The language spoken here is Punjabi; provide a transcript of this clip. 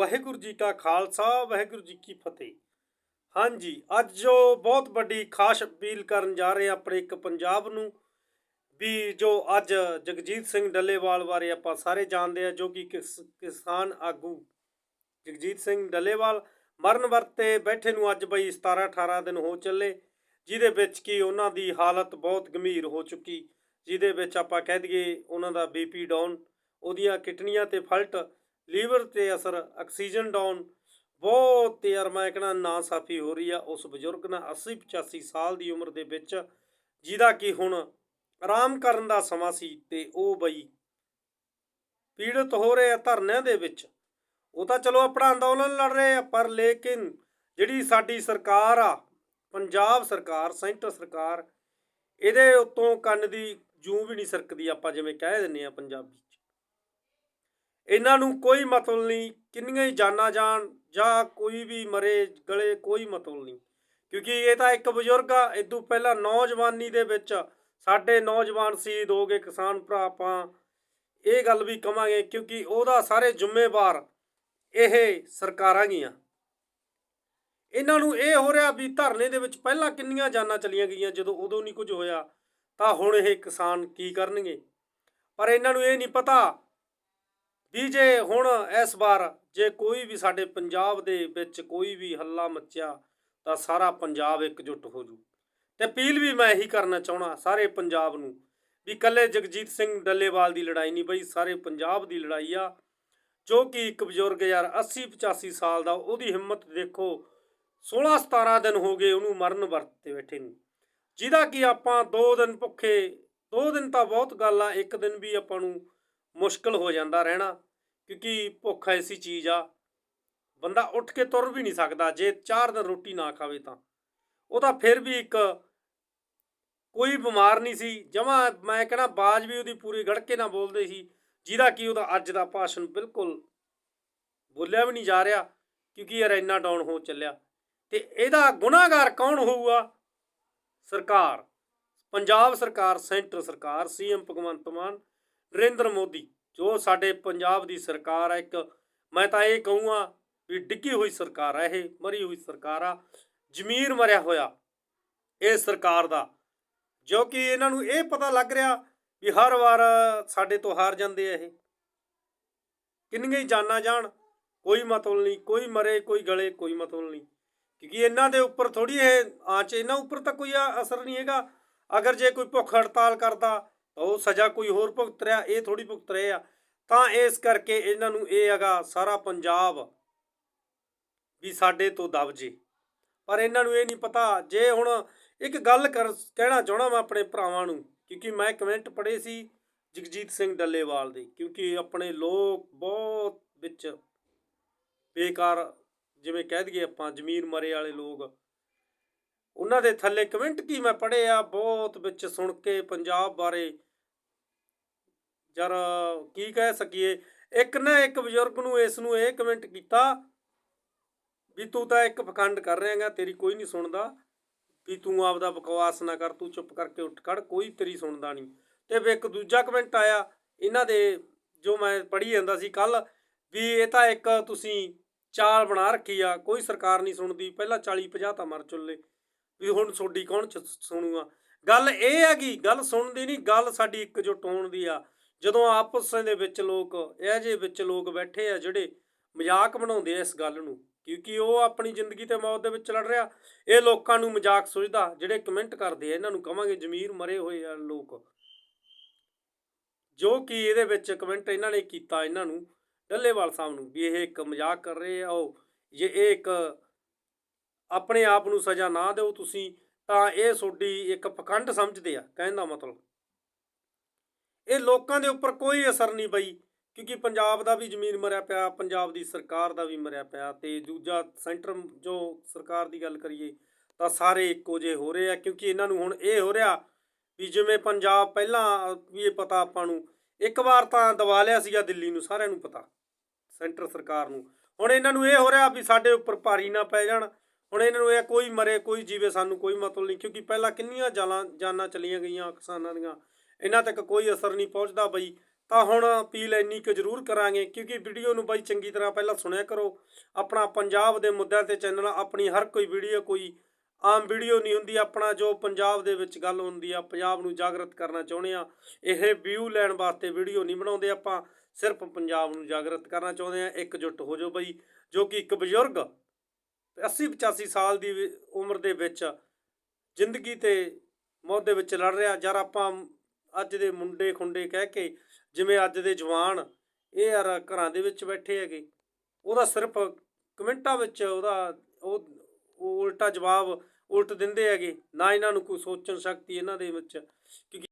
ਵਾਹਿਗੁਰੂ ਜੀ ਕਾ ਖਾਲਸਾ, ਵਾਹਿਗੁਰੂ ਜੀ ਕੀ ਫਤਿਹ। ਹਾਂਜੀ, ਅੱਜ ਜੋ ਬਹੁਤ ਵੱਡੀ ਖਾਸ ਅਪੀਲ ਕਰਨ ਜਾ ਰਹੇ ਹਾਂ ਆਪਣੇ ਇੱਕ ਪੰਜਾਬ ਨੂੰ, ਵੀ ਜੋ ਅੱਜ ਜਗਜੀਤ ਸਿੰਘ ਡੱਲੇਵਾਲ ਬਾਰੇ ਆਪਾਂ ਸਾਰੇ ਜਾਣਦੇ ਆ ਜੋ ਕਿ ਕਿਸਾਨ ਆਗੂ ਜਗਜੀਤ ਸਿੰਘ ਡੱਲੇਵਾਲ ਮਰਨ ਵਰਤੇ ਬੈਠੇ ਨੂੰ ਅੱਜ ਬਈ 17 18 ਦਿਨ ਹੋ ਚੱਲੇ, ਜਿਹਦੇ ਵਿੱਚ ਕੀ ਉਹਨਾਂ ਦੀ ਹਾਲਤ ਬਹੁਤ ਗੰਭੀਰ ਹੋ ਚੁੱਕੀ, ਜਿਹਦੇ ਵਿੱਚ ਆਪਾਂ ਕਹਿ ਦਈਏ ਉਹਨਾਂ ਦਾ ਬੀਪੀ ਡਾਊਨ, ਉਹਦੀਆਂ ਕਿਡਨੀਆਂ ਤੇ ਫਲਟ ਲੀਵਰ ਤੇ ਅਸਰ, ਆਕਸੀਜਨ ਡਾਊਨ। ਬਹੁਤ ਯਾਰ, ਮੈਂ ਕਹਿਣਾ ਨਾ ਸਾਫੀ ਹੋ ਰਹੀ ਆ ਉਸ ਬਜ਼ੁਰਗ ਨਾਲ। 80 85 ਸਾਲ ਦੀ ਉਮਰ ਦੇ ਵਿੱਚ, ਜਿਹਦਾ ਕਿ ਹੁਣ ਆਰਾਮ ਕਰਨ ਦਾ ਸਮਾਂ ਸੀ ਤੇ ਉਹ ਬਈ ਪੀੜਤ ਹੋ ਰਹੇ ਆ ਧਰਨਿਆਂ ਦੇ ਵਿੱਚ। ਉਹ ਤਾਂ ਚਲੋ ਆਪਣਾ ਅੰਦੋਲਨ ਲੜ ਰਹੇ ਆ, ਪਰ ਲੇਕਿਨ ਜਿਹੜੀ ਸਾਡੀ ਸਰਕਾਰ ਆ, ਪੰਜਾਬ ਸਰਕਾਰ, ਸੈਂਟਰ ਸਰਕਾਰ, ਇਹਦੇ ਉੱਤੋਂ ਕੰਨ ਦੀ ਜੂੰ ਵੀ ਨਹੀਂ ਸਰਕਦੀ ਆਪਾਂ ਜਿਵੇਂ ਕਹਿ ਦਿੰਨੇ ਆ ਪੰਜਾਬੀ। ਇਹਨਾਂ ਨੂੰ ਕੋਈ ਮਤਲਬ ਨਹੀਂ, ਕਿੰਨੀਆਂ ਹੀ ਜਾਨਾਂ ਜਾਣ ਜਾਂ ਕੋਈ ਵੀ ਮਰੇ ਗਲੇ ਕੋਈ ਮਤਲਬ ਨਹੀਂ। ਕਿਉਂਕਿ ਇਹ ਤਾਂ ਇੱਕ ਬਜ਼ੁਰਗ ਆ ਇਦੋਂ ਪਹਿਲਾਂ ਨੌਜਵਾਨੀ ਦੇ ਵਿੱਚ ਸਾਡੇ ਨੌਜਵਾਨ ਸ਼ਹੀਦ ਹੋ ਗਏ ਕਿਸਾਨ ਭਰਾ ਆਪਾਂ। ਇਹ ਗੱਲ ਵੀ ਕਵਾਂਗੇ ਕਿਉਂਕਿ ਉਹਦਾ ਸਾਰੇ ਜ਼ਿੰਮੇਵਾਰ ਇਹ ਸਰਕਾਰਾਂ ਗੀਆਂ ਇਹਨਾਂ ਨੂੰ ਇਹ ਹੋ ਰਿਹਾ ਵੀ ਧਰਨੇ ਦੇ ਵਿੱਚ ਪਹਿਲਾਂ ਕਿੰਨੀਆਂ ਜਾਨਾਂ ਚਲੀਆਂ ਗਈਆਂ, ਜਦੋਂ ਉਦੋਂ ਨਹੀਂ ਕੁਝ ਹੋਇਆ, ਤਾਂ ਹੁਣ ਇਹ ਕਿਸਾਨ ਕੀ ਕਰਨਗੇ? ਪਰ ਇਹਨਾਂ ਨੂੰ ਇਹ ਨਹੀਂ ਪਤਾ ਵੀ ਜੇ ਹੁਣ ਇਸ ਵਾਰ ਜੇ ਕੋਈ ਵੀ ਸਾਡੇ ਪੰਜਾਬ ਦੇ ਵਿੱਚ ਕੋਈ ਵੀ ਹੱਲਾ ਮੱਚਿਆ, ਤਾਂ ਸਾਰਾ ਪੰਜਾਬ ਇਕਜੁੱਟ ਹੋ ਜੂ। ਤੇ ਅਪੀਲ ਵੀ ਮੈਂ ਇਹੀ ਕਰਨਾ ਚਾਹਣਾ ਸਾਰੇ ਪੰਜਾਬ ਨੂੰ ਵੀ ਕੱਲੇ ਜਗਜੀਤ ਸਿੰਘ ਡੱਲੇਵਾਲ ਦੀ ਲੜਾਈ ਨਹੀਂ ਬਈ, ਸਾਰੇ ਪੰਜਾਬ ਦੀ ਲੜਾਈ ਆ, ਜੋ ਕਿ ਇੱਕ ਬਜ਼ੁਰਗ ਯਾਰ 80 85 ਸਾਲ ਦਾ, ਉਹਦੀ ਹਿੰਮਤ ਦੇਖੋ 16 17 ਦਿਨ ਹੋ ਗਏ ਉਹਨੂੰ ਮਰਨ ਵਰਤ ਤੇ ਬੈਠੇ ਨੂੰ। ਜਿਹਦਾ ਕਿ ਆਪਾਂ 2 ਦਿਨ ਭੁੱਖੇ 2 ਦਿਨ ਤਾਂ ਬਹੁਤ ਗੱਲ ਆ, ਇੱਕ ਦਿਨ ਵੀ ਆਪਾਂ ਨੂੰ ਮੁਸ਼ਕਲ ਹੋ ਜਾਂਦਾ ਰਹਿਣਾ, ਕਿਉਂਕਿ ਭੁੱਖ ਐਸੀ ਚੀਜ਼ ਆ, ਬੰਦਾ ਉੱਠ ਕੇ ਤੁਰ ਵੀ ਨਹੀਂ ਸਕਦਾ, ਜੇ 4 ਦਿਨ ਰੋਟੀ ਨਾ ਖਾਵੇ ਤਾਂ। ਉਹ ਤਾਂ ਫਿਰ ਵੀ ਇੱਕ ਕੋਈ ਬਿਮਾਰ ਨਹੀਂ ਸੀ, ਜਮਾ ਮੈਂ ਕਹਿੰਦਾ ਬਾਜ ਵੀ ਉਹਦੀ ਪੂਰੀ ਗੜਕੇ ਨਾਲ ਬੋਲਦੇ ਸੀ, ਜਿਹਦਾ ਕਿ ਉਹਦਾ ਅੱਜ ਦਾ ਭਾਸ਼ਣ ਬਿਲਕੁਲ ਬੋਲਿਆ ਵੀ ਨਹੀਂ ਜਾ ਰਿਹਾ, ਕਿਉਂਕਿ ਯਾਰ ਇੰਨਾ ਡਾਊਨ ਹੋ ਚੱਲਿਆ। ਤੇ ਇਹਦਾ ਗੁਨਾਹਗਾਰ ਕੌਣ ਹੋਊਗਾ? ਸਰਕਾਰ, ਪੰਜਾਬ ਸਰਕਾਰ, ਸੈਂਟਰ ਸਰਕਾਰ, ਸੀਐਮ ਭਗਵੰਤ ਮਾਨ ਨਰਿੰਦਰ ਮੋਦੀ, ਜੋ ਸਾਡੇ ਪੰਜਾਬ ਦੀ ਸਰਕਾਰ ਹੈ ਇੱਕ ਮੈਂ ਤਾਂ ਇਹ ਕਹੂੰਗਾ ਵੀ ਡਿੱਗੀ ਹੋਈ ਸਰਕਾਰ ਹੈ ਇਹ ਮਰੀ ਹੋਈ ਸਰਕਾਰ ਆ ਜ਼ਮੀਰ ਮਰਿਆ ਹੋਇਆ ਇਹ ਸਰਕਾਰ ਦਾ, ਜੋ ਕਿ ਇਹਨਾਂ ਨੂੰ ਇਹ ਪਤਾ ਲੱਗ ਰਿਹਾ ਵੀ ਹਰ ਵਾਰ ਸਾਡੇ ਤੋਂ ਹਾਰ ਜਾਂਦੇ ਆ ਇਹ। ਕਿੰਨੀਆਂ ਹੀ ਜਾਨਾਂ ਜਾਣ, ਕੋਈ ਮਤਲਬ ਨਹੀਂ, ਕੋਈ ਮਰੇ, ਕੋਈ ਗਲੇ, ਕੋਈ ਮਤਲਬ ਨਹੀਂ। ਕਿਉਂਕਿ ਇਹਨਾਂ ਦੇ ਉੱਪਰ ਥੋੜੀ ਇਹ ਆਂਚ, ਇਹਨਾਂ ਉੱਪਰ ਤਾਂ ਕੋਈ ਅਸਰ ਨਹੀਂ ਹੈਗਾ। ਅਗਰ ਜੇ ਕੋਈ ਭੁੱਖ ਹੜਤਾਲ ਕਰਦਾ ਉਹ ਸਜ਼ਾ ਕੋਈ ਹੋਰ ਭੁਗਤ ਰਿਹਾ, ਇਹ ਥੋੜੀ ਭੁਗਤ ਰਹੇ ਆ। ਤਾਂ ਇਸ ਕਰਕੇ ਇਹਨਾਂ ਨੂੰ ਇਹ ਹੈਗਾ ਸਾਰਾ ਪੰਜਾਬ ਵੀ ਸਾਡੇ ਤੋਂ ਦਬ ਜੇ ਪਰ ਇਹਨਾਂ ਨੂੰ ਇਹ ਨਹੀਂ ਪਤਾ, ਜੇ ਹੁਣ ਇੱਕ ਗੱਲ ਕਰ, ਕਹਿਣਾ ਚਾਹਣਾ ਮੈਂ ਆਪਣੇ ਭਰਾਵਾਂ ਨੂੰ, ਕਿਉਂਕਿ ਮੈਂ ਕਮੈਂਟ ਪੜ੍ਹੇ ਸੀ ਜਗਜੀਤ ਸਿੰਘ ਡੱਲੇਵਾਲ ਦੇ, ਕਿਉਂਕਿ ਆਪਣੇ ਲੋਕ ਬਹੁਤ ਵਿੱਚ ਬੇਕਾਰ, ਜਿਵੇਂ ਕਹਿ ਦਈਏ ਆਪਾਂ ਜ਼ਮੀਰ ਮਰੇ ਵਾਲੇ ਲੋਕ। ਉਹਨਾਂ ਦੇ ਥੱਲੇ ਕਮੈਂਟ ਕੀ ਮੈਂ ਪੜ੍ਹੇ ਆ, ਬਹੁਤ ਵਿੱਚ ਸੁਣ ਕੇ ਪੰਜਾਬ ਬਾਰੇ ਯਾਰ ਕੀ ਕਹਿ ਸਕੀਏ? ਇੱਕ ਨਾ ਇੱਕ ਬਜ਼ੁਰਗ ਨੂੰ ਇਸ ਨੂੰ ਇਹ ਕਮੈਂਟ ਕੀਤਾ ਵੀ ਤੂੰ ਤਾਂ ਇੱਕ ਪਖੰਡ ਕਰ ਰਿਹਾਗਾ, ਤੇਰੀ ਕੋਈ ਨਹੀਂ ਸੁਣਦਾ। ਵੀ ਤੂੰ ਆਪਦਾ ਬਕਵਾਸ ਨਾ ਕਰ, ਤੂੰ ਚੁੱਪ ਕਰਕੇ ਉੱਠ ਖੜ, ਕੋਈ ਤੇਰੀ ਸੁਣਦਾ ਨਹੀਂ। ਤੇ ਫਿਰ ਇੱਕ ਦੂਜਾ ਕਮੈਂਟ ਆਇਆ, ਇਹਨਾਂ ਦੇ ਜੋ ਮੈਂ ਪੜ੍ਹੀ ਜਾਂਦਾ ਸੀ ਕੱਲ ਵੀ ਇਹ ਤਾਂ ਇੱਕ ਤੁਸੀਂ ਚਾਲ ਬਣਾ ਰੱਖੀ ਆ, ਕੋਈ ਸਰਕਾਰ ਨਹੀਂ ਸੁਣਦੀ, ਪਹਿਲਾਂ 40 50 ਤਾਂ ਮਰ ਚੁੱਲੇ। ਵੀ ਹੁਣ ਤੁਹਾਡੀ ਕੌਣ ਚ- ਸੁਣੂਗਾ? ਗੱਲ ਇਹ ਆ ਕਿ ਗੱਲ ਸੁਣਦੀ ਨਹੀਂ, ਗੱਲ ਸਾਡੀ ਇਕਜੁੱਟ ਹੋਣ ਦੀ ਆ। ਜਦੋਂ ਆਪਸ ਦੇ ਵਿੱਚ ਲੋਕ, ਇਹ ਜਿਹੇ ਵਿੱਚ ਲੋਕ ਬੈਠੇ ਆ ਜਿਹੜੇ ਮਜ਼ਾਕ ਬਣਾਉਂਦੇ ਆ ਇਸ ਗੱਲ ਨੂੰ, ਕਿਉਂਕਿ ਉਹ ਆਪਣੀ ਜ਼ਿੰਦਗੀ ਤੇ ਮੌਤ ਦੇ ਵਿੱਚ ਲੜ ਰਿਹਾ। ਇਹ ਲੋਕਾਂ ਨੂੰ ਮਜ਼ਾਕ ਸੁਝਦਾ, ਜਿਹੜੇ ਕਮੈਂਟ ਕਰਦੇ ਆ, ਇਹਨਾਂ ਨੂੰ ਕਵਾਂਗੇ ਜ਼ਮੀਰ ਮਰੇ ਹੋਏ ਆ ਲੋਕ। ਜੋ ਕਿ ਇਹਦੇ ਵਿੱਚ ਕਮੈਂਟ ਇਹਨਾਂ ਨੇ ਕੀਤਾ ਇਹਨਾਂ ਨੂੰ, ਡੱਲੇਵਾਲ ਸਾਹਿਬ ਨੂੰ, ਵੀ ਇਹ ਇੱਕ ਮਜ਼ਾਕ ਕਰ ਰਹੇ ਆ ਉਹ ਜੇ ਇਹ ਇੱਕ ਆਪਣੇ ਆਪ ਨੂੰ ਸਜ਼ਾ ਨਾ ਦਿਓ ਤੁਸੀਂ, ਤਾਂ ਇਹ ਤੁਹਾਡੀ ਇੱਕ ਪਖੰਡ ਸਮਝਦੇ ਆ, ਕਹਿਣ ਦਾ ਮਤਲਬ। ਇਹ ਲੋਕਾਂ ਦੇ ਉੱਪਰ ਕੋਈ ਅਸਰ ਨਹੀਂ ਪਈ ਕਿਉਂਕਿ ਪੰਜਾਬ ਦਾ ਵੀ ਜ਼ਮੀਨ ਮਰਿਆ ਪਿਆ, ਪੰਜਾਬ ਦੀ ਸਰਕਾਰ ਦਾ ਵੀ ਮਰਿਆ ਪਿਆ ਤੇ ਦੂਜਾ ਸੈਂਟਰ ਜੋ ਸਰਕਾਰ ਦੀ ਗੱਲ ਕਰੀਏ ਤਾਂ ਸਾਰੇ ਇੱਕੋ ਜਿਹੇ ਹੋ ਰਹੇ ਆ, ਕਿਉਂਕਿ ਇਹਨਾਂ ਨੂੰ ਹੁਣ ਇਹ ਹੋ ਰਿਹਾ ਵੀ ਜਿਵੇਂ ਪੰਜਾਬ ਪਹਿਲਾਂ ਵੀ ਇਹ ਪਤਾ ਆਪਾਂ ਨੂੰ, ਇੱਕ ਵਾਰ ਤਾਂ ਦਬਾ ਲਿਆ ਸੀਗਾ ਦਿੱਲੀ ਨੂੰ, ਸਾਰਿਆਂ ਨੂੰ ਪਤਾ, ਸੈਂਟਰ ਸਰਕਾਰ ਨੂੰ। ਹੁਣ ਇਹਨਾਂ ਨੂੰ ਇਹ ਹੋ ਰਿਹਾ ਵੀ ਸਾਡੇ ਉੱਪਰ ਭਾਰੀ ਨਾ ਪੈ ਜਾਣ, ਹੁਣ ਇਹਨਾਂ ਨੂੰ ਇਹ ਕੋਈ ਮਰੇ, ਕੋਈ ਜੀਵੇ, ਸਾਨੂੰ ਕੋਈ ਮਤਲਬ ਨਹੀਂ, ਕਿਉਂਕਿ ਪਹਿਲਾਂ ਕਿੰਨੀਆਂ ਜਾਲਾਂ, ਜਾਨਾਂ ਚਲੀਆਂ ਗਈਆਂ ਕਿਸਾਨਾਂ ਦੀਆਂ ਇਹਨਾਂ ਤੱਕ ਕੋਈ ਅਸਰ ਨਹੀਂ ਪਹੁੰਚਦਾ ਬਈ। ਤਾਂ ਹੁਣ ਅਪੀਲ ਇੰਨੀ ਕੁ ਜ਼ਰੂਰ ਕਰਾਂਗੇ, ਕਿਉਂਕਿ ਵੀਡੀਓ ਨੂੰ ਬਾਈ ਚੰਗੀ ਤਰ੍ਹਾਂ ਪਹਿਲਾਂ ਸੁਣਿਆ ਕਰੋ। ਆਪਣਾ ਪੰਜਾਬ ਦੇ ਮੁੱਦਿਆਂ ਤੇ ਚੈਨਲ, ਆਪਣੀ ਹਰ ਕੋਈ ਵੀਡੀਓ, ਕੋਈ ਆਮ ਵੀਡੀਓ ਨਹੀਂ ਹੁੰਦੀ। ਆਪਣਾ ਜੋ ਪੰਜਾਬ ਦੇ ਵਿੱਚ ਗੱਲ ਹੁੰਦੀ ਆ, ਪੰਜਾਬ ਨੂੰ ਜਾਗਰਤ ਕਰਨਾ ਚਾਹੁੰਦੇ ਆ, ਇਹ ਵਿਊ ਲੈਣ ਵਾਸਤੇ ਵੀਡੀਓ ਨਹੀਂ ਬਣਾਉਂਦੇ ਆਪਾਂ। ਸਿਰਫ ਪੰਜਾਬ ਨੂੰ ਜਾਗਰਤ ਕਰਨਾ ਚਾਹੁੰਦੇ ਆ, ਇਕਜੁੱਟ ਹੋ ਜਾਓ ਬਈ, ਜੋ ਕਿ ਇੱਕ ਬਜ਼ੁਰਗ 80 85 ਸਾਲ ਦੀ ਉਮਰ ਦੇ ਵਿੱਚ ਜ਼ਿੰਦਗੀ ਤੇ ਮੌਤ ਦੇ ਵਿੱਚ ਲੜ ਰਿਹਾ ਯਾਰ ਆਪਾਂ ਅੱਜ ਦੇ ਮੁੰਡੇ ਖੁੰਡੇ ਕਹਿ ਕੇ ਜਿਵੇਂ ਅੱਜ ਦੇ ਜਵਾਨ ਇਹ ਯਾਰ ਘਰਾਂ ਦੇ ਵਿੱਚ ਬੈਠੇ ਹੈਗੇ। ਉਹਦਾ ਸਿਰਫ ਕਮੈਂਟਾਂ ਵਿੱਚ ਉਹਦਾ ਉਹ ਉਹ ਉਲਟਾ ਜਵਾਬ ਉਲਟ ਦਿੰਦੇ ਹੈਗੇ। ਨਾ ਇਹਨਾਂ ਨੂੰ ਕੋਈ ਸੋਚਣ ਸ਼ਕਤੀ ਇਹਨਾਂ ਦੇ ਵਿੱਚ। ਕਿਉਂਕਿ